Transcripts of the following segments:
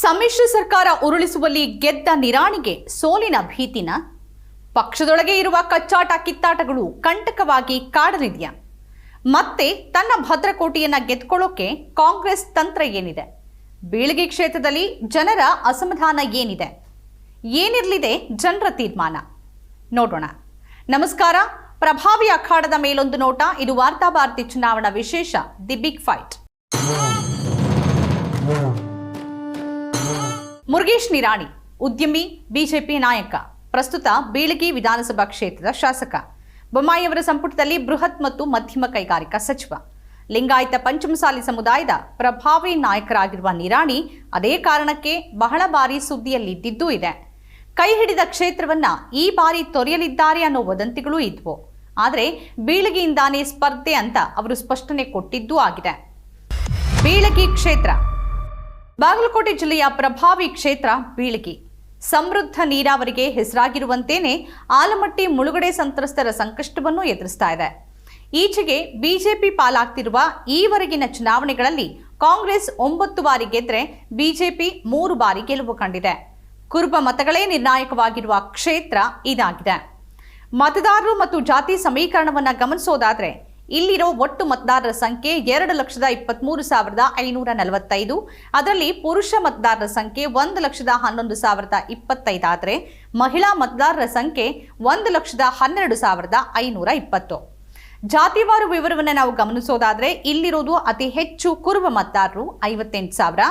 ಸಮ್ಮಿಶ್ರ ಸರ್ಕಾರ ಉರುಳಿಸುವಲ್ಲಿ ಗೆದ್ದ ನಿರಾಣಿಗೆ ಸೋಲಿನ ಭೀತಿನ? ಪಕ್ಷದೊಳಗೆ ಇರುವ ಕಚ್ಚಾಟ ಕಿತ್ತಾಟಗಳು ಕಂಟಕವಾಗಿ ಕಾಡಲಿದೆಯಾ? ಮತ್ತೆ ತನ್ನ ಭದ್ರಕೋಟೆಯನ್ನ ಗೆದ್ಕೊಳ್ಳೋಕೆ ಕಾಂಗ್ರೆಸ್ ತಂತ್ರ ಏನಿದೆ? ಬೀಳಗಿ ಕ್ಷೇತ್ರದಲ್ಲಿ ಜನರ ಅಸಮಾಧಾನ ಏನಿದೆ? ಏನಿರಲಿದೆ ಜನರ ತೀರ್ಮಾನ? ನೋಡೋಣ. ನಮಸ್ಕಾರ. ಪ್ರಭಾವಿ ಅಖಾಡದ ಮೇಲೊಂದು ನೋಟ. ಇದು ವಾರ್ತಾಭಾರತಿ ಚುನಾವಣಾ ವಿಶೇಷ. The big fight. Murugesh Nirani, ಉದ್ಯಮಿ, ಬಿಜೆಪಿ ನಾಯಕ, ಪ್ರಸ್ತುತ ಬೀಳಗಿ ವಿಧಾನಸಭಾ ಕ್ಷೇತ್ರದ ಶಾಸಕ. ಬೊಮ್ಮಾಯಿಯವರ ಸಂಪುಟದಲ್ಲಿ ಬೃಹತ್ ಮತ್ತು ಮಧ್ಯಮ ಕೈಗಾರಿಕಾ ಸಚಿವ. ಲಿಂಗಾಯತ ಪಂಚಮಸಾಲಿ ಸಮುದಾಯದ ಪ್ರಭಾವಿ ನಾಯಕರಾಗಿರುವ ನಿರಾಣಿ ಅದೇ ಕಾರಣಕ್ಕೆ ಬಹಳ ಬಾರಿ ಸುದ್ದಿಯಲ್ಲಿದ್ದಿದ್ದೂ ಇದೆ. ಕೈ ಹಿಡಿದ ಕ್ಷೇತ್ರವನ್ನ ಈ ಬಾರಿ ತೊರೆಯಲಿದ್ದಾರೆ ಅನ್ನೋ ವದಂತಿಗಳೂ ಇದ್ವು. ಆದರೆ ಬೀಳಗಿಯಿಂದಾನೇ ಸ್ಪರ್ಧೆ ಅಂತ ಅವರು ಸ್ಪಷ್ಟನೆ ಕೊಟ್ಟಿದ್ದೂ ಆಗಿದೆ. ಬೀಳಗಿ ಕ್ಷೇತ್ರ ಬಾಗಲಕೋಟೆ ಜಿಲ್ಲೆಯ ಪ್ರಭಾವಿ ಕ್ಷೇತ್ರ ಬೀಳಗಿ. ಸಮೃದ್ಧ ನೀರಾವರಿಗೆ ಹೆಸರಾಗಿರುವಂತೇನೆ ಆಲಮಟ್ಟಿ ಮುಳುಗಡೆ ಸಂತ್ರಸ್ತರ ಸಂಕಷ್ಟವನ್ನು ಎದುರಿಸ್ತಾ ಇದೆ. ಈಚೆಗೆ ಬಿಜೆಪಿ ಪಾಲಾಗ್ತಿರುವ ಈವರೆಗಿನ ಚುನಾವಣೆಗಳಲ್ಲಿ ಕಾಂಗ್ರೆಸ್ ಒಂಬತ್ತು ಬಾರಿ ಗೆದ್ರೆ ಬಿಜೆಪಿ ಮೂರು ಬಾರಿ ಗೆಲುವು ಕಂಡಿದೆ. ಕುರುಬ ಮತಗಳೇ ನಿರ್ಣಾಯಕವಾಗಿರುವ ಕ್ಷೇತ್ರ ಇದಾಗಿದೆ. ಮತದಾರರು ಮತ್ತು ಜಾತಿ ಸಮೀಕರಣವನ್ನು ಗಮನಿಸೋದಾದ್ರೆ ಇಲ್ಲಿರೋ ಒಟ್ಟು ಮತದಾರರ ಸಂಖ್ಯೆ ಎರಡು ಲಕ್ಷದ ಇಪ್ಪತ್ಮೂರು ಸಾವಿರದ ಐನೂರ ನಲವತ್ತೈದು. ಅದರಲ್ಲಿ ಪುರುಷ ಮತದಾರರ ಸಂಖ್ಯೆ ಒಂದು ಲಕ್ಷದ ಹನ್ನೊಂದು ಸಾವಿರದ ಇಪ್ಪತ್ತೈದಾದರೆ ಮಹಿಳಾ ಮತದಾರರ ಸಂಖ್ಯೆ ಒಂದು ಲಕ್ಷದ ಹನ್ನೆರಡು ಸಾವಿರದ ಐನೂರ ಇಪ್ಪತ್ತು. ಜಾತಿವಾರು ವಿವರವನ್ನು ನಾವು ಗಮನಿಸೋದಾದರೆ ಇಲ್ಲಿರೋದು ಅತಿ ಹೆಚ್ಚು ಕುರುಬ ಮತದಾರರು ಐವತ್ತೆಂಟು ಸಾವಿರ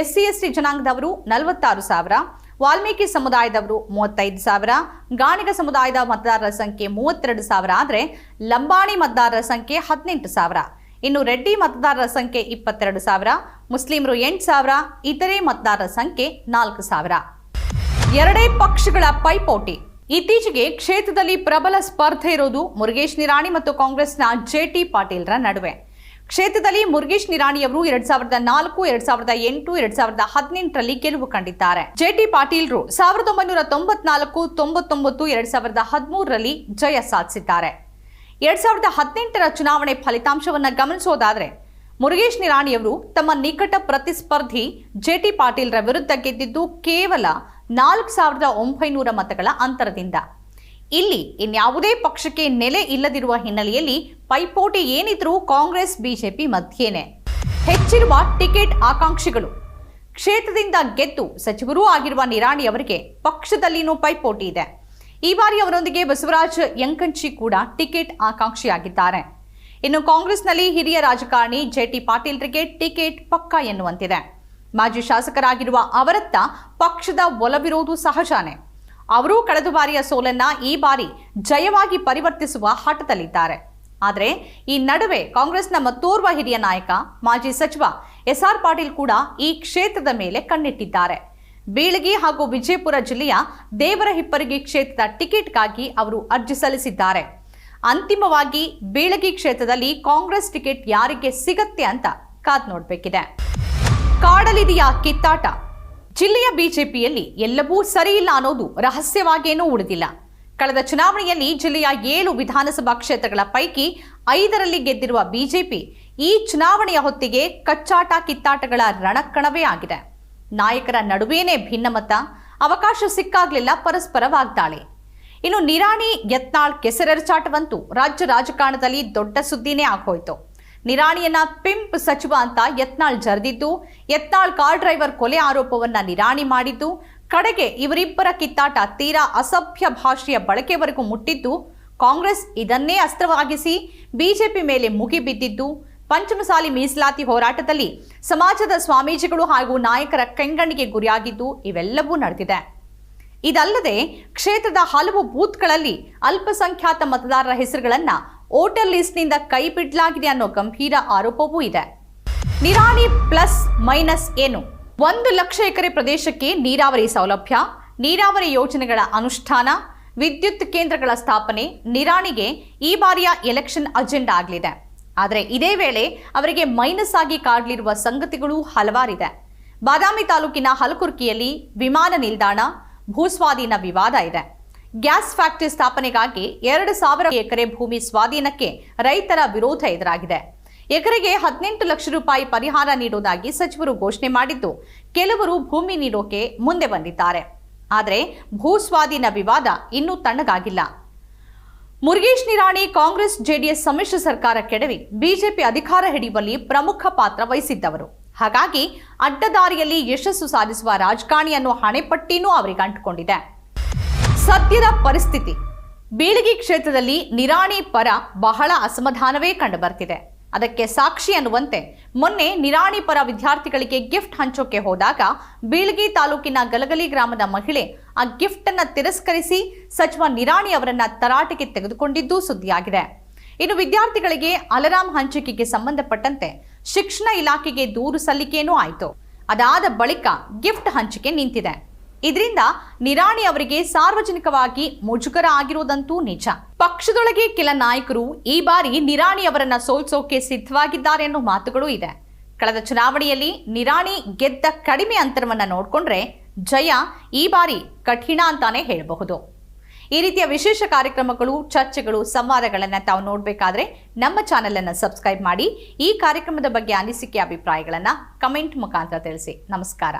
ಎಸ್ ಸಿ ಎಸ್ ಟಿ ಜನಾಂಗದವರು ನಲವತ್ತಾರು ಸಾವಿರ ವಾಲ್ಮೀಕಿ ಸಮುದಾಯದವರು ಮೂವತ್ತೈದು ಸಾವಿರ, ಗಾಣಿಗ ಸಮುದಾಯದ ಮತದಾರರ ಸಂಖ್ಯೆ ಮೂವತ್ತೆರಡು ಸಾವಿರ ಆದರೆ ಲಂಬಾಣಿ ಮತದಾರರ ಸಂಖ್ಯೆ ಹದಿನೆಂಟು ಸಾವಿರ. ಇನ್ನು ರೆಡ್ಡಿ ಮತದಾರರ ಸಂಖ್ಯೆ ಇಪ್ಪತ್ತೆರಡು ಸಾವಿರ, ಮುಸ್ಲಿಮರು ಎಂಟು ಸಾವಿರ, ಇತರೆ ಮತದಾರರ ಸಂಖ್ಯೆ ನಾಲ್ಕು ಸಾವಿರ. ಎರಡೇ ಪಕ್ಷಗಳ ಪೈಪೋಟಿ. ಇತ್ತೀಚೆಗೆ ಕ್ಷೇತ್ರದಲ್ಲಿ ಪ್ರಬಲ ಸ್ಪರ್ಧೆ ಇರೋದು ಮುರುಗೇಶ್ ನಿರಾಣಿ ಮತ್ತು ಕಾಂಗ್ರೆಸ್ನ ಜೆಟಿ ಪಾಟೀಲ್ರ ನಡುವೆ. ಕ್ಷೇತ್ರದಲ್ಲಿ ಮುರುಗೇಶ್ ನಿರಾಣಿಯವರು ಎರಡ್ ಸಾವಿರದ ನಾಲ್ಕು, ಎರಡ್ ಸಾವಿರದ ಎಂಟು, ಎರಡ್ ಸಾವಿರದ ಹದಿನೆಂಟರಲ್ಲಿ ಗೆಲುವು ಕಂಡಿದ್ದಾರೆ. ಜೆಟಿ ಪಾಟೀಲ್ರು ಸಾವಿರದ ಒಂಬೈನೂರ ತೊಂಬತ್ನಾಲ್ಕು, ತೊಂಬತ್ತೊಂಬತ್ತು, ಎರಡ್ ಸಾವಿರದ ಹದಿಮೂರರಲ್ಲಿ ಜಯ ಸಾಧಿಸಿದ್ದಾರೆ. ಎರಡ್ ಸಾವಿರದ ಹದಿನೆಂಟರ ಚುನಾವಣೆ ಫಲಿತಾಂಶವನ್ನು ಗಮನಿಸೋದಾದರೆ, ಮುರುಗೇಶ್ ನಿರಾಣಿಯವರು ತಮ್ಮ ನಿಕಟ ಪ್ರತಿಸ್ಪರ್ಧಿ ಜೆಟಿ ಪಾಟೀಲ್ರ ವಿರುದ್ಧ ಗೆದ್ದಿದ್ದು ಕೇವಲ ನಾಲ್ಕು ಸಾವಿರದ ಒಂಬೈನೂರ ಮತಗಳ ಅಂತರದಿಂದ. ಇಲ್ಲಿ ಇನ್ಯಾವುದೇ ಪಕ್ಷಕ್ಕೆ ನೆಲೆ ಇಲ್ಲದಿರುವ ಹಿನ್ನೆಲೆಯಲ್ಲಿ ಪೈಪೋಟಿ ಏನಿದ್ರೂ ಕಾಂಗ್ರೆಸ್, ಬಿಜೆಪಿ ಮಧ್ಯೇನೆ. ಹೆಚ್ಚಿರುವ ಟಿಕೆಟ್ ಆಕಾಂಕ್ಷಿಗಳು. ಕ್ಷೇತ್ರದಿಂದ ಗೆದ್ದು ಸಚಿವರೂ ಆಗಿರುವ ನಿರಾಣಿ ಅವರಿಗೆ ಪಕ್ಷದಲ್ಲಿನೂ ಪೈಪೋಟಿ ಇದೆ. ಈ ಬಾರಿ ಅವರೊಂದಿಗೆ ಬಸವರಾಜ್ ಯಂಕಂಚಿ ಕೂಡ ಟಿಕೆಟ್ ಆಕಾಂಕ್ಷಿಯಾಗಿದ್ದಾರೆ. ಇನ್ನು ಕಾಂಗ್ರೆಸ್ನಲ್ಲಿ ಹಿರಿಯ ರಾಜಕಾರಣಿ ಜೆಟಿ ಪಾಟೀಲ್ರಿಗೆ ಟಿಕೆಟ್ ಪಕ್ಕ ಎನ್ನುವಂತಿದೆ. ಮಾಜಿ ಶಾಸಕರಾಗಿರುವ ಅವರತ್ತ ಪಕ್ಷದ ಒಲವಿರುವುದು ಸಹಜಾನೆ. ಅವರೂ ಕಳೆದ ಬಾರಿಯ ಸೋಲನ್ನ ಈ ಬಾರಿ ಜಯವಾಗಿ ಪರಿವರ್ತಿಸುವ ಹಠದಲ್ಲಿದ್ದಾರೆ. ಆದರೆ ಈ ನಡುವೆ ಕಾಂಗ್ರೆಸ್ನ ಮತ್ತೋರ್ವ ಹಿರಿಯ ನಾಯಕ, ಮಾಜಿ ಸಚಿವ ಎಸ್ ಆರ್ ಪಾಟೀಲ್ ಕೂಡ ಈ ಕ್ಷೇತ್ರದ ಮೇಲೆ ಕಣ್ಣಿಟ್ಟಿದ್ದಾರೆ. ಬೀಳಗಿ ಹಾಗೂ ವಿಜಯಪುರ ಜಿಲ್ಲೆಯ ದೇವರ ಹಿಪ್ಪರಗಿ ಕ್ಷೇತ್ರದ ಟಿಕೆಟ್ಗಾಗಿ ಅವರು ಅರ್ಜಿ ಸಲ್ಲಿಸಿದ್ದಾರೆ. ಅಂತಿಮವಾಗಿ ಬೀಳಗಿ ಕ್ಷೇತ್ರದಲ್ಲಿ ಕಾಂಗ್ರೆಸ್ ಟಿಕೆಟ್ ಯಾರಿಗೆ ಸಿಗತ್ತೆ ಅಂತ ಕಾದ್ ನೋಡಬೇಕಿದೆ. ಕಾಡಲಿದೆಯ ಕಿತ್ತಾಟ. ಜಿಲ್ಲೆಯ ಬಿಜೆಪಿಯಲ್ಲಿ ಎಲ್ಲವೂ ಸರಿಯಿಲ್ಲ ಅನ್ನೋದು ರಹಸ್ಯವಾಗೇನೂ ಉಳಿದಿಲ್ಲ. ಕಳೆದ ಚುನಾವಣೆಯಲ್ಲಿ ಜಿಲ್ಲೆಯ ಏಳು ವಿಧಾನಸಭಾ ಕ್ಷೇತ್ರಗಳ ಪೈಕಿ ಐದರಲ್ಲಿ ಗೆದ್ದಿರುವ ಬಿಜೆಪಿ ಈ ಚುನಾವಣೆಯ ಹೊತ್ತಿಗೆ ಕಚ್ಚಾಟ ಕಿತ್ತಾಟಗಳ ರಣಕಣವೇ ಆಗಿದೆ. ನಾಯಕರ ನಡುವೇನೇ ಭಿನ್ನಮತ, ಅವಕಾಶ ಸಿಕ್ಕಾಗ್ಲಿಲ್ಲ, ಪರಸ್ಪರ ವಾಗ್ದಾಳಿ. ಇನ್ನು ನಿರಾಣಿ ಯತ್ನಾಳ್ ಕೆಸರೆರಚಾಟವಂತೂ ರಾಜ್ಯ ರಾಜಕಾರಣದಲ್ಲಿ ದೊಡ್ಡ ಸುದ್ದಿನೇ ಆಗೋಯ್ತು. ನಿರಾಣಿಯನ್ನ ಪಿಂಪ್ ಸಚಿವ ಅಂತ ಯತ್ನಾಳ್ ಜರೆದಿದ್ದು, ಯತ್ನಾಳ್ ಕಾರ್ ಡ್ರೈವರ್ ಕೊಲೆ ಆರೋಪವನ್ನ ನಿರಾಣಿ ಮಾಡಿದ್ದು, ಕಡೆಗೆ ಇವರಿಬ್ಬರ ಕಿತ್ತಾಟ ತೀರಾ ಅಸಭ್ಯ ಭಾಷೆಯ ಬಳಕೆವರೆಗೂ ಮುಟ್ಟಿದ್ದು, ಕಾಂಗ್ರೆಸ್ ಇದನ್ನೇ ಅಸ್ತ್ರವಾಗಿಸಿ ಬಿಜೆಪಿ ಮೇಲೆ ಮುಗಿಬಿದ್ದಿದ್ದು ಪಂಚಮಸಾಲಿ ಮೀಸಲಾತಿ ಹೋರಾಟದಲ್ಲಿ ಸಮಾಜದ ಸ್ವಾಮೀಜಿಗಳು ಹಾಗೂ ನಾಯಕರ ಕೆಂಗಣ್ಣಿಗೆ ಗುರಿಯಾಗಿದ್ದು ಇವೆಲ್ಲವೂ ನಡೆದಿದೆ. ಇದಲ್ಲದೆ ಕ್ಷೇತ್ರದ ಹಲವು ಬೂತ್ಗಳಲ್ಲಿ ಅಲ್ಪಸಂಖ್ಯಾತ ಮತದಾರರ ಹೆಸರುಗಳನ್ನ ವೋಟರ್ ಲಿಸ್ಟ್ನಿಂದ ಕೈ ಬಿಡಲಾಗಿದೆ ಅನ್ನೋ ಗಂಭೀರ ಆರೋಪವೂ ಇದೆ. ನಿರಾಣಿ ಪ್ಲಸ್ ಮೈನಸ್ ಏನು? ಒಂದು ಲಕ್ಷ ಎಕರೆ ಪ್ರದೇಶಕ್ಕೆ ನೀರಾವರಿ ಸೌಲಭ್ಯ, ನೀರಾವರಿ ಯೋಜನೆಗಳ ಅನುಷ್ಠಾನ, ವಿದ್ಯುತ್ ಕೇಂದ್ರಗಳ ಸ್ಥಾಪನೆ, ನಿರಾಣಿಗೆ ಈ ಬಾರಿಯ ಎಲೆಕ್ಷನ್ ಅಜೆಂಡಾ ಆಗಲಿದೆ. ಆದರೆ ಇದೇ ವೇಳೆ ಅವರಿಗೆ ಮೈನಸ್ ಆಗಿ ಕಾಡಲಿರುವ ಸಂಗತಿಗಳು ಹಲವಾರಿದೆ. ಬಾದಾಮಿ ತಾಲೂಕಿನ ಹಲಕುರ್ಕಿಯಲ್ಲಿ ವಿಮಾನ ನಿಲ್ದಾಣ, ಭೂಸ್ವಾಧೀನ ವಿವಾದ ಇದೆ. ಗ್ಯಾಸ್ ಫ್ಯಾಕ್ಟರಿ ಸ್ಥಾಪನೆಗಾಗಿ ಎರಡು ಸಾವಿರ ಎಕರೆ ಭೂಮಿ ಸ್ವಾಧೀನಕ್ಕೆ ರೈತರ ವಿರೋಧ ಎದುರಾಗಿದೆ. ಎಕರೆಗೆ ಹದಿನೆಂಟು ಲಕ್ಷ ರೂಪಾಯಿ ಪರಿಹಾರ ನೀಡುವುದಾಗಿ ಸಚಿವರು ಘೋಷಣೆ ಮಾಡಿದ್ದು, ಕೆಲವರು ಭೂಮಿ ನೀಡೋಕೆ ಮುಂದೆ ಬಂದಿದ್ದಾರೆ. ಆದರೆ ಭೂಸ್ವಾಧೀನ ವಿವಾದ ಇನ್ನೂ ತಣ್ಣಗಾಗಿಲ್ಲ. ಮುರುಗೇಶ್ ನಿರಾಣಿ ಕಾಂಗ್ರೆಸ್ ಜೆಡಿಎಸ್ ಸಮ್ಮಿಶ್ರ ಸರ್ಕಾರ ಕೆಡವಿ ಬಿಜೆಪಿ ಅಧಿಕಾರ ಹಿಡಿಯುವಲ್ಲಿ ಪ್ರಮುಖ ಪಾತ್ರ ವಹಿಸಿದ್ದವರು. ಹಾಗಾಗಿ ಅಡ್ಡದಾರಿಯಲ್ಲಿ ಯಶಸ್ಸು ಸಾಧಿಸುವ ರಾಜಕಾರಣಿ ಅನ್ನೋ ಹಣೆಪಟ್ಟಿನೂ ಅವರಿಗೆ ಅಂಟಿಕೊಂಡಿದೆ. ಸದ್ಯದ ಪರಿಸ್ಥಿತಿ. ಬೀಳಗಿ ಕ್ಷೇತ್ರದಲ್ಲಿ ನಿರಾಣಿ ಪರ ಬಹಳ ಅಸಮಾಧಾನವೇ ಕಂಡುಬರ್ತಿದೆ. ಅದಕ್ಕೆ ಸಾಕ್ಷಿ ಅನ್ನುವಂತೆ ಮೊನ್ನೆ ನಿರಾಣಿ ಪರ ವಿದ್ಯಾರ್ಥಿಗಳಿಗೆ ಗಿಫ್ಟ್ ಹಂಚೋಕೆ ಹೋದಾಗ ಬೀಳಗಿ ತಾಲೂಕಿನ ಗಲಗಲಿ ಗ್ರಾಮದ ಮಹಿಳೆ ಆ ಗಿಫ್ಟ್ ಅನ್ನ ತಿರಸ್ಕರಿಸಿ ಸಚಿವ ನಿರಾಣಿ ಅವರನ್ನ ತರಾಟೆಗೆ ತೆಗೆದುಕೊಂಡಿದ್ದು ಸುದ್ದಿಯಾಗಿದೆ. ಇನ್ನು ವಿದ್ಯಾರ್ಥಿಗಳಿಗೆ ಅಲರಾಮ್ ಹಂಚಿಕೆಗೆ ಸಂಬಂಧಪಟ್ಟಂತೆ ಶಿಕ್ಷಣ ಇಲಾಖೆಗೆ ದೂರು ಸಲ್ಲಿಕೆಯೂ ಆಯಿತು. ಅದಾದ ಬಳಿಕ ಗಿಫ್ಟ್ ಹಂಚಿಕೆ ನಿಂತಿದೆ. ಇದರಿಂದ ನಿರಾಣಿ ಅವರಿಗೆ ಸಾರ್ವಜನಿಕವಾಗಿ ಮುಜುಗರ ಆಗಿರುವುದಂತೂ ನಿಜ. ಪಕ್ಷದೊಳಗೆ ಕೆಲ ನಾಯಕರು ಈ ಬಾರಿ ನಿರಾಣಿ ಅವರನ್ನ ಸೋಲ್ಸೋಕೆ ಸಿದ್ಧವಾಗಿದ್ದಾರೆ ಅನ್ನೋ ಮಾತುಗಳು ಇದೆ. ಕಳೆದ ಚುನಾವಣೆಯಲ್ಲಿ ನಿರಾಣಿ ಗೆದ್ದ ಕಡಿಮೆ ಅಂತರವನ್ನ ನೋಡಿಕೊಂಡ್ರೆ ಜಯ ಈ ಬಾರಿ ಕಠಿಣ ಅಂತಾನೆ ಹೇಳಬಹುದು. ಈ ರೀತಿಯ ವಿಶೇಷ ಕಾರ್ಯಕ್ರಮಗಳು, ಚರ್ಚೆಗಳು, ಸಂವಾದಗಳನ್ನು ತಾವು ನೋಡಬೇಕಾದ್ರೆ ನಮ್ಮ ಚಾನೆಲ್ ಅನ್ನು ಸಬ್ಸ್ಕ್ರೈಬ್ ಮಾಡಿ ಈ ಕಾರ್ಯಕ್ರಮದ ಬಗ್ಗೆ ಅನಿಸಿಕೆ, ಅಭಿಪ್ರಾಯಗಳನ್ನು ಕಮೆಂಟ್ ಮುಖಾಂತರ ತಿಳಿಸಿ. ನಮಸ್ಕಾರ.